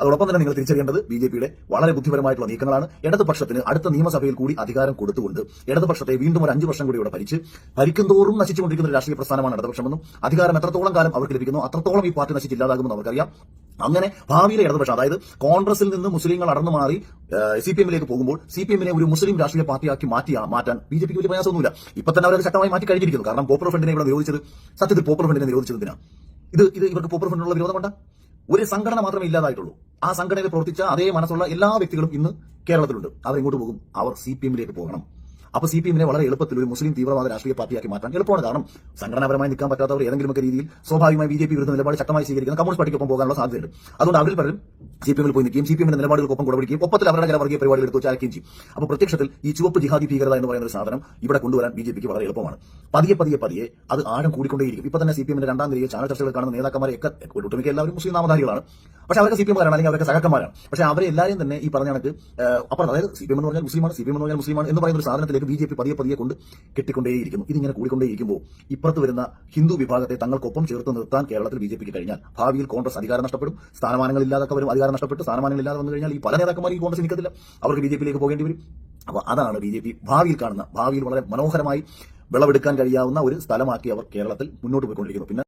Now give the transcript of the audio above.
അതോടൊപ്പം തന്നെ നിങ്ങൾ തിരിച്ചറിയേണ്ടത് ബി ജെ പിയുടെ വളരെ ബുദ്ധിപരമായിട്ടുള്ള നീക്കങ്ങളാണ്. ഇടതുപക്ഷത്തിന് അടുത്ത നിയമസഭയിൽ കൂടി അധികാരം കൊടുത്തുകൊണ്ട് ഇടതുപക്ഷത്തെ വീണ്ടും ഒരു അഞ്ചു വർഷം കൂടി ഇവിടെ ഭരിച്ച് ഭരിക്കും തോറും നശിച്ചുകൊണ്ടിരിക്കുന്ന ഒരു രാഷ്ട്രീയ പ്രസ്ഥാനമാണ് ഇടതുപക്ഷമെന്നും അധികാരം എത്രത്തോളം കാലം അവർക്ക് ലഭിക്കുന്നു അത്രത്തോളം ഈ പാർട്ടി നശിച്ചില്ലാതാകുമെന്ന് അവർക്കറിയാം അങ്ങനെ ഭാവിയിലെ ഇടതുപക്ഷം അതായത് കോൺഗ്രസിൽ നിന്ന് മുസ്ലിങ്ങൾ അടർന്നു മാറി സി പി എമ്മിലേക്ക് പോകുമ്പോൾ സി പി എമ്മിനെ ഒരു മുസ്ലിം രാഷ്ട്രീയ പാർട്ടിയാക്കി മാറ്റിയ മാറ്റാൻ ബി ജെ പിക്ക് വലിയ പ്രയാസമൊന്നുമില്ല. ഇപ്പൊ തന്നെ അവരത് ശക്തമായി മാറ്റി കഴിഞ്ഞിരിക്കുന്നു. കാരണം പോപ്പുലർ ഫ്രണ്ടിനെ ഇവിടെ നിരോധിച്ചത് സത്യത്തിൽ പോപ്പുലർ ഫ്രണ്ടിനെ നിരോധിച്ചത് ഇത് ഇത് ഇവർക്ക് പോപ്പുലർ ഫ്രണ്ടിനുള്ള വിരോധം കൊണ്ടാ? ഒരു സംഘടന മാത്രമേ ഇല്ലാതായിട്ടുള്ളൂ. ആ സംഘടനയിൽ പ്രവർത്തിച്ച അതേ മനസ്സുള്ള എല്ലാ വ്യക്തികളും ഇന്ന് കേരളത്തിലുണ്ട്. അവരെങ്ങോട്ട് പോകും? അവർ സി പി എമ്മിലേക്ക് പോകണം. അപ്പൊ സി പി എമ്മിനെ വളരെ എളുപ്പത്തിൽ ഒരു മുസ്ലിം തീവ്രവാദ രാഷ്ട്രീയ പാർട്ടിയാക്കി മാറ്റാൻ എളുപ്പമാണ്. കാരണം സംഘടനാപരമായി നിൽക്കാൻ പറ്റാത്തവർ ഏതെങ്കിലുമൊക്കെ രീതിയിൽ സ്വാഭാവികമായി ബി ജെ പി വിരുദ്ധ നിലപാട് ശക്തമായി സ്വീകരിക്കുന്ന കമ്മ്യൂണിസ്റ്റ് പാർട്ടിക്കൊപ്പം പോകാനുള്ള സാധ്യതയുണ്ട്. അതുകൊണ്ട് അവരിൽ പലരും സി പി എമ്മിൽ പോയി നിൽക്കുകയും സി പി എമ്മിന്റെ നിലപാടുകൾക്കൊപ്പം കൂടെ ഒപ്പത്തിൽ അവരുടെ ചില വർഗീയ പരിപാടികൾ എടുത്ത് ചാരക്കുകയും ചെയ്യും. അപ്പോൾ പ്രത്യക്ഷത്തിൽ ഈ ചുവപ്പ് ജിഹാദി ഭീകരത എന്ന് പറയുന്ന ഒരു സാധനം ഇവിടെ കൊണ്ടുവരാൻ ബി ജെ പിക്ക് വളരെ എളുപ്പമാണ്. പതിയെ പതിയെ പതിയെ അത് ആഴം കൂടിക്കൊണ്ടേയിരിക്കും. ഇപ്പൊ തന്നെ സി പി എമ്മിന്റെ രണ്ടാം നിരയിൽ ചാനൽ ചർച്ചകൾ കാണുന്ന നേതാക്കന്മാരെയൊക്കെ ഒട്ടുമിക്ക എല്ലാവരും മുസ്ലിം നാമധാരികളാണ്. പക്ഷെ അവരൊക്കെ സി പി എമ്മുകാരാണ് അല്ലെങ്കിൽ അവരൊക്കെ സഹക്കന്മാരാണ് പക്ഷെ അവരെല്ലാവരും തന്നെ ഈ പറഞ്ഞ കണക്ക് അപ്പുറം അതായത് സി പി എം എന്ന് പറഞ്ഞാൽ മുസ്ലിമാണ് സി പി എം എന്ന് പറഞ്ഞാൽ മുസ്ലിമാണ് എന്ന് പറയുന്ന ഒരു സാധനത്തിലേക്ക് ബി ജെ പി പതിയെ പതിയെ കൊണ്ട് കെട്ടിക്കൊണ്ടേയിരിക്കുന്നു. ഇതിങ്ങനെ കൂടിക്കൊണ്ടേയിരിക്കുമ്പോൾ ഇപ്പുറത്ത് വരുന്ന ഹിന്ദു വിഭാഗത്തെ തങ്ങൾക്കൊപ്പം ചേർത്ത് നിർത്താൻ കേരളത്തിൽ ബി ജെ പിക്ക് കഴിഞ്ഞാൽ ഭാവിയിൽ കോൺഗ്രസ് അധികാരം നഷ്ടപ്പെടും സ്ഥാനമാനങ്ങൾ ഇല്ലാതൊക്കെ വരും അധികാരം നഷ്ടപ്പെട്ട് സ്ഥാനമാനങ്ങൾ ഇല്ലാതെ വന്നു കഴിഞ്ഞാൽ ഈ പല നേതാക്കന്മാർ ഈ കോൺഗ്രസ് നിൽക്കത്തില്ല. അവർക്ക് ബി ജെ പിയിലേക്ക് പോകേണ്ടി വരും. അപ്പോൾ അതാണ് ബി ജെ പി ഭാവിയിൽ കാണുന്ന ഭാവിയിൽ വളരെ മനോഹരമായി വിളവെടുക്കാൻ കഴിയാവുന്ന ഒരു സ്ഥലമാക്കി അവർ കേരളത്തിൽ മുന്നോട്ട് പോയിക്കൊണ്ടിരിക്കുന്നു. പിന്നെ